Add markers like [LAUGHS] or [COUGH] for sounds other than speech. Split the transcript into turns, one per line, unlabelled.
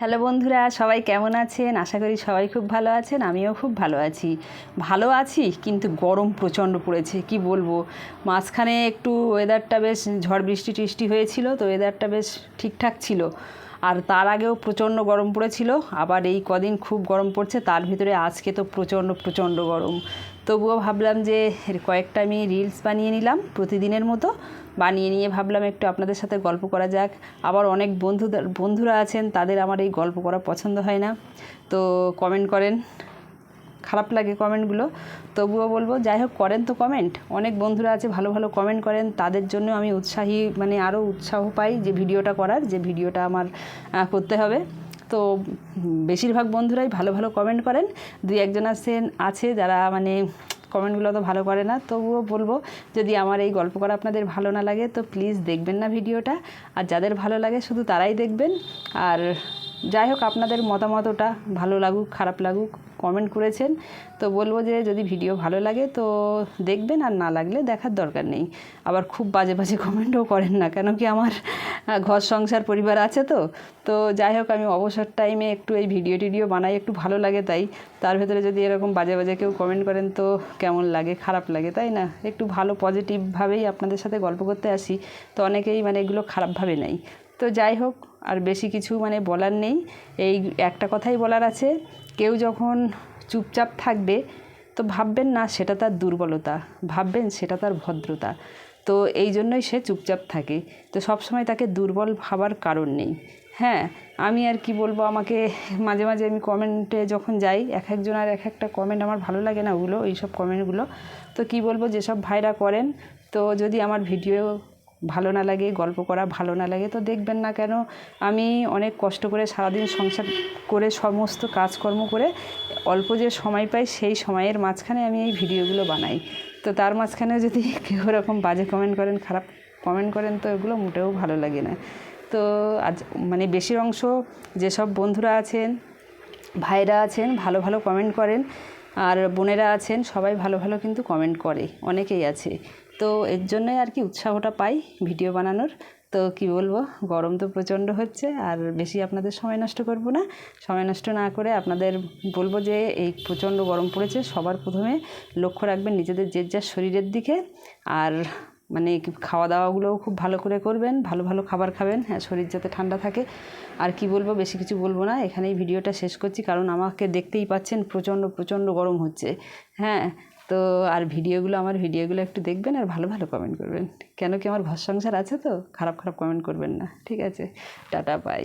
Hello বন্ধুরা, সবাই কেমন আছেন? আশা করি সবাই খুব ভালো আছেন, আমিও খুব ভালো আছি। ভালো আছি, কিন্তু গরম প্রচণ্ড পড়েছে, কি বলব? মাঝখানে একটু ওয়েদারটা বেশ ঝড় বৃষ্টি টিষ্টি হয়েছিল, তো ওয়েদারটা বেশ ঠিকঠাক ছিল। আর তার আগেও প্রচণ্ড গরম পড়েছিল। আবার এই কদিন খুব গরম পড়ছে, তার ভিতরে আজকে তো প্রচণ্ড প্রচণ্ড গরম। তবুও ভাবলাম যে কয়েকটা আমি রিলস বানিয়ে নিলাম প্রতিদিনের মতো। বানিয়ে নিয়ে ভাবলাম একটু আপনাদের সাথে গল্প করা যাক। আবার অনেক বন্ধু বন্ধুরা আছেন, তাদের আমার এই গল্প করা পছন্দ হয় না। তো কমেন্ট করেন। খারাপ লাগে কমেন্টগুলো, তবুও বলব যাই হোক করেন তো কমেন্ট। অনেক বন্ধুরা আছে ভালো ভালো কমেন্ট করেন, তাদের জন্য আমি উৎসাহী মানে আরও উৎসাহ পাই যে ভিডিওটা করার, যে ভিডিওটা আমার করতে হবে। তো বেশিরভাগ বন্ধুরাই ভালো ভালো কমেন্ট করেন, দুই একজন আছেন আছে যারা মানে কমেন্টগুলো তো ভালো করে না, তবুও বলব, যদি আমার এই গল্প করা আপনাদের ভালো না লাগে, তো প্লিজ দেখবেন না ভিডিওটা। আর যাদের ভালো লাগে শুধু তারাই দেখবেন। আর যাই হোক, আপনাদের মতামত ওটা ভালো লাগুক, খারাপ লাগুক কমেন্ট করেছেন। তো বলব যে, যদি ভিডিও ভালো লাগে, তো দেখবেন, আর না লাগলে দেখার দরকার নেই। আবার খুব বাজে বাজে কমেন্টও করেন না, কেন কি আমার ঘর সংসার পরিবার আছে তো। তো যাই হোক, আমি অবসর টাইমে একটু এই ভিডিও টিডিও বানাই, একটু ভালো লাগে তাই। তার ভেতরে যদি এরকম বাজে বাজে কেউ কমেন্ট করেন, তো কেমন লাগে, খারাপ লাগে, তাই না? একটু ভালো পজিটিভভাবেই আপনাদের সাথে গল্প করতে আসি। তো অনেকেই মানে এগুলো খারাপভাবে নেই তো যাই হোক, আর বেশি কিছু মানে বলার নেই। এই একটা কথাই বলার আছে, কেউ যখন চুপচাপ থাকবে, তো ভাববেন না সেটা তার দুর্বলতা, ভাববেন সেটা তার ভদ্রতা। তো এই জন্যই সে চুপচাপ থাকে। তো সবসময় তাকে দুর্বল ভাবার কারণ নেই। হ্যাঁ আমি আর কি বলব আমাকে? মাঝে মাঝে আমি কমেন্টে যখন যাই, এক একজন আর এক একটা কমেন্ট আমার ভালো লাগে না ওগুলো, এইসব কমেন্টগুলো তো কি বলব, যেসব ভাইরা করেন, তো যদি আমার ভিডিও ভালো না লাগে, গল্প করা ভালো না লাগে, তো দেখবেন না কেন? আমি অনেক কষ্ট করে সারাদিন সংসার করে সমস্ত কাজকর্ম করে অল্প যে সময় পাই সেই সময়ের মাঝখানে আমি এই ভিডিওগুলো বানাই। তো তার মাঝখানে যদি [LAUGHS] কেউ এরকম বাজে কমেন্ট করেন, খারাপ কমেন্ট করেন, তো এগুলো মোটেও ভালো লাগে না। তো আজ মানে বেশির অংশ যেসব বন্ধুরা আছেন ভাইরা আছেন, ভালো ভালো কমেন্ট করেন, আর বোনেরা আছেন, সবাই ভালো ভালো কিন্তু কমেন্ট করে, অনেকেই আছে। তো এর জন্যই আর কি উৎসাহটা পাই ভিডিও বানানোর। তো কি বলব, গরম তো প্রচণ্ড হচ্ছে আর বেশি আপনাদের সময় নষ্ট করব না। সময় নষ্ট না করে আপনাদের বলব যে এই প্রচণ্ড গরম পড়েছে, সবার প্রথমে লক্ষ্য রাখবেন নিজেদের যে যার শরীরের দিকে আর মানে খাওয়া দাওয়াগুলোও খুব ভালো করে করবেন, ভালো ভালো খাবার খাবেন হ্যাঁ শরীর যাতে ঠান্ডা থাকে। আর কি বলব, বেশি কিছু বলব না, এখানেই ভিডিওটা শেষ করছি কারণ আমাকে দেখতেই পাচ্ছেন প্রচণ্ড প্রচণ্ড গরম হচ্ছে। হ্যাঁ তো আর ভিডিওগুলো, আমার ভিডিওগুলো একটু দেখবেন আর ভালো ভালো কমেন্ট করবেন। কেন কি আমার ঘর সংসার আছে তো? খারাপ খারাপ কমেন্ট করবেন না। ঠিক আছে? Tata bye